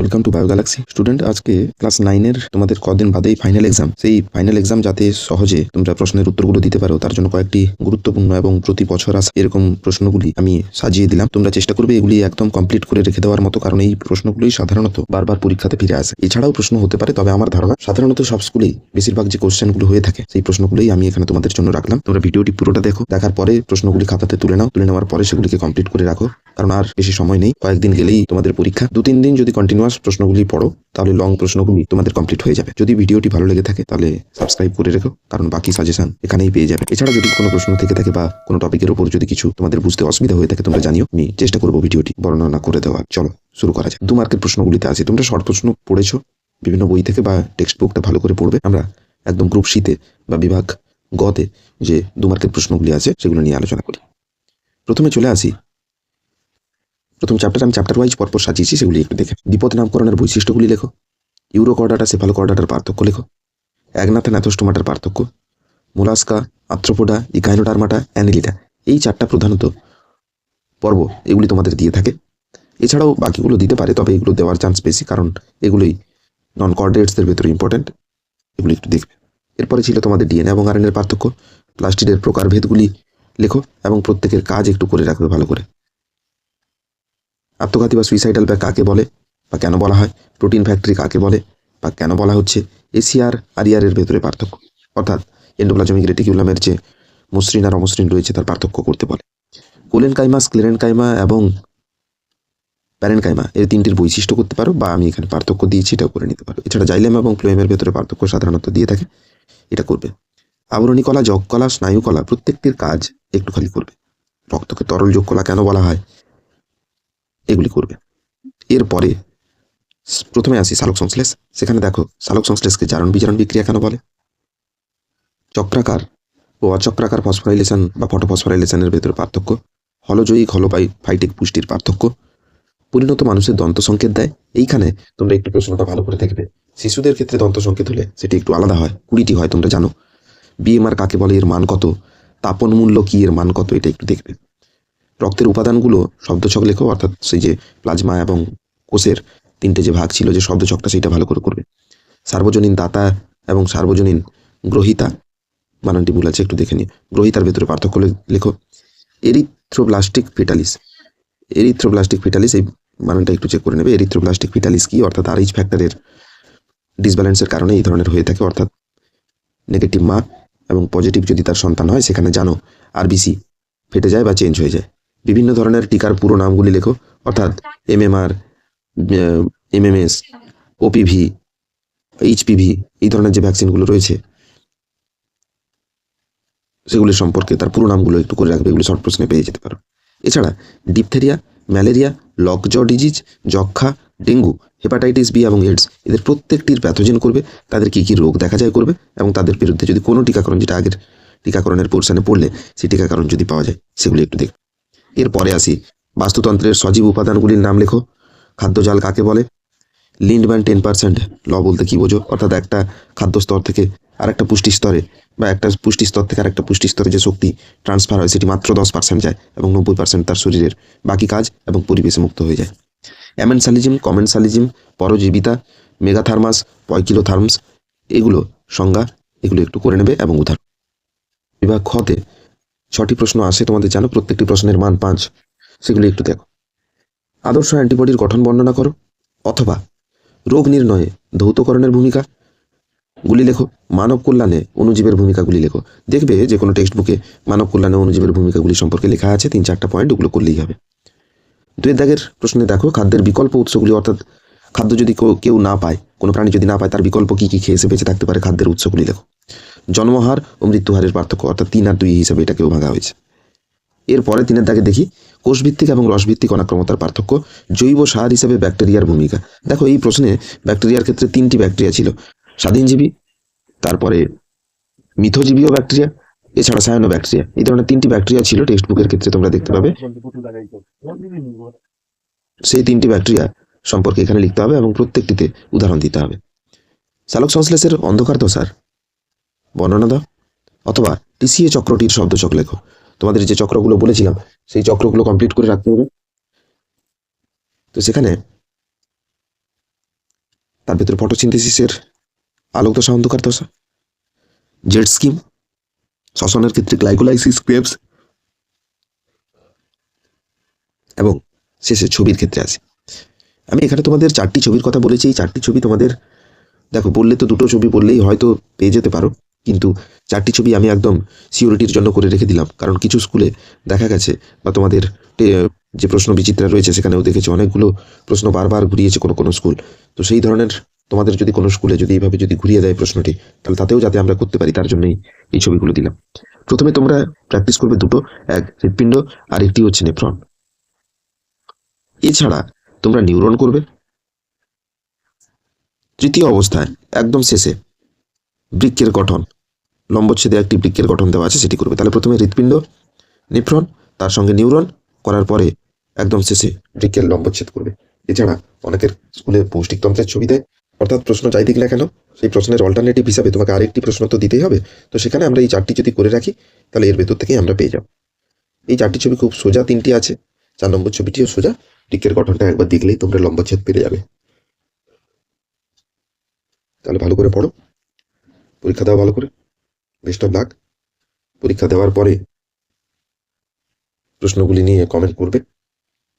Welcome to bio student আজকে class নাইনের তোমাদের কদিন বাদেই ফাইনাল এক্সাম সেই ফাইনাল এক্সাম যাতে সহজে তোমরা প্রশ্নের উত্তরগুলো দিতে পারো, তার জন্য কয়েকটি গুরুত্বপূর্ণ এবং প্রতি বছর আসা এরকম প্রশ্নগুলি আমি সাজিয়ে দিলাম। তোমরা চেষ্টা করবে এগুলি একদম কমপ্লিট করে রেখে দেওয়ার মতো, কারণ এই প্রশ্নগুলোই সাধারণত বারবার পরীক্ষাতে ফিরে আসে। এছাড়াও প্রশ্ন হতে পারে, তবে আমার ধারণা সাধারণত সব স্কুলেই বেশিরভাগ যে কোশ্চেনগুলো হয়ে থাকে, সেই প্রশ্নগুলোই আমি এখানে তোমাদের জন্য রাখলাম। তোমরা ভিডিওটি পুরোটা দেখো, দেখার পরে প্রশ্নগুলি খাতাতে তুলে নাও। তুলে নেওয়ার পরে সেগুলিকে কমপ্লিট করে রাখো। কারণ আর বেশি সময় নেই। কয়েকদিন গেলেই তোমাদের পরীক্ষা। দু তিন দিন যদি কন্টিনিউয়াস প্রশ্নগুলি পড়ো, তাহলে লং প্রশ্নগুলি তোমাদের কমপ্লিট হয়ে যাবে। যদি ভিডিওটি ভালো লেগে থাকে, তাহলে সাবস্ক্রাইব করে রেখো, কারণ বাকি সাজেশন এখানেই পেয়ে যাবে। এছাড়া যদি কোনো প্রশ্ন থেকে থাকে বা কোনো টপিকের উপর যদি কিছু তোমাদের বুঝতে অসুবিধা হয়ে থাকে, তোমরা জানিও। আমি চেষ্টা করব ভিডিওটি বর্ণনা করে দেওয়ার। চলো, শুরু করা যায় দু মার্কের প্রশ্নগুলিতে আছে। তোমরা শর্ট প্রশ্ন পড়েছো, বিভিন্ন বই থেকে বা টেক্সট বুকটা ভালো করে পড়বে। আমরা একদম গ্রুপ শীতে বা বিভাগ গতে যে দু মার্কের প্রশ্নগুলি আছে, সেগুলো নিয়ে আলোচনা করি। প্রথমে চলে আসি প্রথম চ্যাপ্টার আমি চ্যাপ্টার ওয়াইজ পরপর সাজিয়েছি, সেগুলি একটু দেখে। বিপদ নামকরণের বৈশিষ্ট্যগুলি লেখো। ইউরো কর্ডাটা সেফালো কর্ডাটার পার্থক্য লেখো। একনাথা ন্যাথোস্টোমাটার পার্থক্য। মোলাস্কা আত্রোপোডা ইকাইনোটার্মাটা অ্যানিলিটা এই চারটা প্রধানত পর্ব এগুলি তোমাদের দিয়ে থাকে। এছাড়াও বাকিগুলো দিতে পারে, তবে এগুলো দেওয়ার চান্স বেশি, কারণ এগুলোই নন কর্ডেটসদের ভেতরে ইম্পর্ট্যান্ট এগুলি একটু দেখবে। এরপরে ছিল তোমাদের ডিএনএ এবং আরএনএর পার্থক্য। প্লাস্টিডের প্রকারভেদগুলি লেখো এবং প্রত্যেকের কাজ একটু করে রাখবে ভালো করে। আত্মঘাতী বা সুইসাইডাল ব্যাগ কাকে বলে, বা কেন বলা হয় প্রোটিন ফ্যাক্টরি কাকে বলে, বা কেন বলা হচ্ছে এসিআর আরিয়ার এর ভেতরে পার্থক্য। অর্থাৎ এন্ডোপ্লাজমিক রেটিকিউলামের যে মসৃণ আর অমসৃণ রয়েছে, তার পার্থক্য করতে বলে। কোলেন কাইমা স্ক্লেরেন কাইমা এবং প্যারেন কাইমা এর তিনটির বৈশিষ্ট্য করতে পারো, বা আমি এখানে পার্থক্য দিয়েছি, এটাও করে নিতে পারো। এছাড়া জাইলেম এবং ফ্লোয়েমের ভেতরে পার্থক্য সাধারণত দিয়ে থাকে, এটা করবে। আবরণী কলা যজ্ঞ কলা স্নায়ু কলা প্রত্যেকটির কাজ একটু খালি করবে। রক্তকে তরল যোগ কলা কেন বলা হয়? এগুলি করবে। এরপরে প্রথমে আসি সালোক সংশ্লেষ। সেখানে দেখো, সালোক সংশ্লেষকে জারণ বিজারণ বিক্রিয়া কেন বলে? চক্রাকার ও অচক্রাকার ফসফরাইলেশন বা ফটোফসফোরাইলেশনের ভেতরে পার্থক্য, হলজয়ী হলোপাই ফাইটিক পুষ্টির পার্থক্য, পরিণত মানুষের দন্ত সংকেত দেয়। এইখানে তোমরা একটু প্রশ্নটা ভালো করে দেখবে। শিশুদের ক্ষেত্রে দন্ত সংকেত হলে সেটি একটু আলাদা হয়, কুড়িটি হয়, তোমরা জানো। বিএমআর কাকে বলে, এর মান কত? তাপন মূল্য কি, এর মান কত? এটা একটু দেখবে। রক্তের উপাদানগুলো শব্দছক লেখো অর্থাৎ সেই যে প্লাজমা এবং কোষের তিনটে যে ভাগ ছিল যে শব্দছকটা সেটা ভালো করে করবে। সার্বজনীন দাতা এবং সার্বজনীন গ্রহিতা বানানটি ভুল আছে, একটু দেখে নিই। গ্রহিতার ভেতরে পার্থক্য লেখো। এরিথ্রোব্লাস্টিক ফিটালিস। এরিথ্রোব্লাস্টিক ফিটালিস, এই বানানটা একটু চেক করে নেবে। এরিথ্রোপ্লাস্টিক ফিটালিস কি? অর্থাৎ আর আরএইচ ফ্যাক্টরের ডিসব্যালেন্সের কারণে এই ধরনের হয়ে থাকে, অর্থাৎ নেগেটিভ মা এবং পজিটিভ যদি তার সন্তান হয়, সেখানে জানো আরবিসি ফেটে যায় বা চেঞ্জ হয়ে যায়। বিভিন্ন ধরনের টিকার পুরো নামগুলি লেখো, অর্থাৎ এমএমআর এমএমএস ওপিভি এইচপিভি এই ধরনের যে ভ্যাকসিনগুলো রয়েছে, সেগুলি সম্পর্কে তার পুরো নামগুলো একটু করে রাখবে, এগুলো শর্ট প্রশ্নে পেয়ে যেতে পারো। এছাড়া ডিপথেরিয়া ম্যালেরিয়া লকজ ডিজিজ যক্ষা ডেঙ্গু হেপাটাইটিস বি এবং এইডস এদের প্রত্যেকটির প্যাথোজেন করবে, তাদের কী কী রোগ দেখা যায় করবে এবং তাদের বিরুদ্ধে যদি কোনো টিকাকরণ, যেটা আগের টিকাকরণের পোর্শনে পড়লে, সেই টিকাকরণ যদি পাওয়া যায়, সেগুলি একটু দেখবে। এরপরে আসি। বাস্তুতন্ত্রের সজীব উপাদানগুলির নাম লেখো। খাদ্যজাল কাকে বলে? লিন্ডম্যান টেন পার্সেন্ট ল বলতে কি বোঝো? অর্থাৎ একটা খাদ্য স্তর থেকে আরেকটা পুষ্টি স্তরে বা একটা পুষ্টি স্তর থেকে আরেকটা পুষ্টি স্তরে যে শক্তি ট্রান্সফার হয়, সেটি মাত্র দশ পার্সেন্ট যায় এবং নব্বই পার্সেন্ট তার শরীরের বাকি কাজ এবং পরিবেশে মুক্ত হয়ে যায়। অ্যামেনসালিজিম, কমেনসালিজিম, পরজীবিতা, মেগাথার্মাস, পয়কিলোথার্মস, এগুলো সংজ্ঞা, এগুলো একটু করে নেবে এবং উদাহরণ। বিভাগ খতে ছটি প্রশ্ন আসে, তোমাদের জানো, প্রত্যেকটি প্রশ্নের মান পাঁচ। সেগুলি একটু দেখো। আদর্শ অ্যান্টিবডির গঠন বর্ণনা করো, অথবা রোগ নির্ণয়ে ধৌতকরণের ভূমিকা। গুলি লেখো, মানব কল্যাণে অণুজীবের ভূমিকাগুলি লেখো। দেখবে যে কোনো টেক্সট বুকে মানব কল্যাণে অনুজীবের ভূমিকাগুলি সম্পর্কে লেখা আছে, তিন চারটা পয়েন্ট ওগুলো করলেই হবে। দুয়ের দাগের প্রশ্নে দেখো, খাদ্যের বিকল্প উৎসগুলি অর্থাৎ খাদ্য যদি কেউ না পায়, কোনো প্রাণী যদি না পায়, তার বিকল্প কী কী খেয়ে এসে বেঁচে থাকতে পারে, খাদ্যের উৎসগুলি লেখো। জন্মহার ও মৃত্যুহারের পার্থক্য, অর্থাৎ তিন আর দুই হিসাবে এটাকেও ভাঙা হয়েছে। এরপরে তিনের দাগে দেখি, কোষভিত্তিক এবং রসভিত্তিক অনাক্রমতার পার্থক্য, জৈব সার হিসেবে ব্যাকটেরিয়ার ভূমিকা। দেখো, এই প্রশ্নে ব্যাকটেরিয়ার ক্ষেত্রে তিনটি ব্যাকটেরিয়া ছিল, স্বাধীনজীবী, তারপরে মিথজীবীয় ব্যাকটেরিয়া, এছাড়া সায়ানো ব্যাকটেরিয়া। এই ধরনের তিনটি ব্যাকটেরিয়া ছিল টেক্সট বুকের ক্ষেত্রে তোমরা দেখতে পাবে। সেই তিনটি ব্যাকটেরিয়া সম্পর্কে এখানে লিখতে হবে এবং প্রত্যেকটিতে উদাহরণ দিতে হবে। সালোক সংশ্লেষের অন্ধকার দশার বর্ণনা দাও। অথবা টিসিএ চক্রটির শব্দচক লেখো। তোমাদের যে চক্রগুলো বলেছিলাম, সেই চক্রগুলো কমপ্লিট করে রাখতে হবে। তো সেখানে তার ভেতরে ফটোসিনথেসিসের আলোক দশা, অন্ধকার দশা জেড স্কিম, শ্বসনের ক্ষেত্রে গ্লাইকোলাইসিস ক্রেপস এবং শেষে ছবির ক্ষেত্রে আসি আমি এখানে তোমাদের চারটি ছবির কথা বলেছি। এই চারটি ছবি তোমাদের, দেখো, বললে তো দুটো ছবি বললেই হয়তো পেয়ে যেতে পারো। কিন্তু চারটি ছবি আমি একদম সিওরিটির জন্য করে রেখে দিলাম। কারণ কিছু স্কুলে দেখা গেছে বা তোমাদের যে প্রশ্ন বিচিত্রা রয়েছে সেখানেও দেখেছি, অনেকগুলো প্রশ্ন বারবার ঘুরিয়েছে কোনো কোনো স্কুল। তো সেই ধরনের তোমাদের যদি কোনো স্কুলে যদি এইভাবে যদি ঘুরিয়ে দেয় প্রশ্নটি, তাহলে তাতেও যাতে আমরা করতে পারি, তার জন্যই এই ছবিগুলো দিলাম। প্রথমে তোমরা প্র্যাকটিস করবে দুটো, এক হৃৎপিণ্ড আর একটি হচ্ছে নেফ্রন এছাড়া তোমরা নিউরন করবে। তৃতীয় অবস্থায়, একদম শেষে বৃক্কের গঠন। লম্বচ্ছেদে একটি বৃক্কের গঠন দেওয়া আছে, সেটি করবে। তাহলে প্রথমে হৃৎপিণ্ড নেফ্রন তার সঙ্গে নিউরন করার পরে একদম শেষে বৃক্ষের লম্বচ্ছেদ করবে। এছাড়া অনেকের স্কুলে পৌষ্টিকতন্ত্রের ছবি দেয়। অর্থাৎ প্রশ্ন যাই দিক কেন, সেই প্রশ্নের অল্টারনেটিভ হিসাবে তোমাকে আরেকটি প্রশ্ন তো দিতেই হবে। তো সেখানে আমরা এই চারটি যদি করে রাখি, তাহলে এর ভেতর থেকেই আমরা পেয়ে যাব। এই চারটি ছবি খুব সোজা তিনটি আছে। চার নম্বর ছবিটিও সোজা। বৃক্ষের গঠনটা একবার দেখলেই তোমরা লম্বচ্ছেদ পেরে যাবে। তাহলে ভালো করে পড়ো। পরীক্ষা দেওয়া ভালো করে? বেস্ট অফ লাক পরীক্ষা দেওয়ার পরে প্রশ্নগুলি নিয়ে কমেন্ট করবে।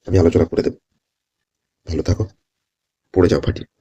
আমি আলোচনা করে দেব। ভালো থাকো। পড়ে যাও, ফাটিয়ে।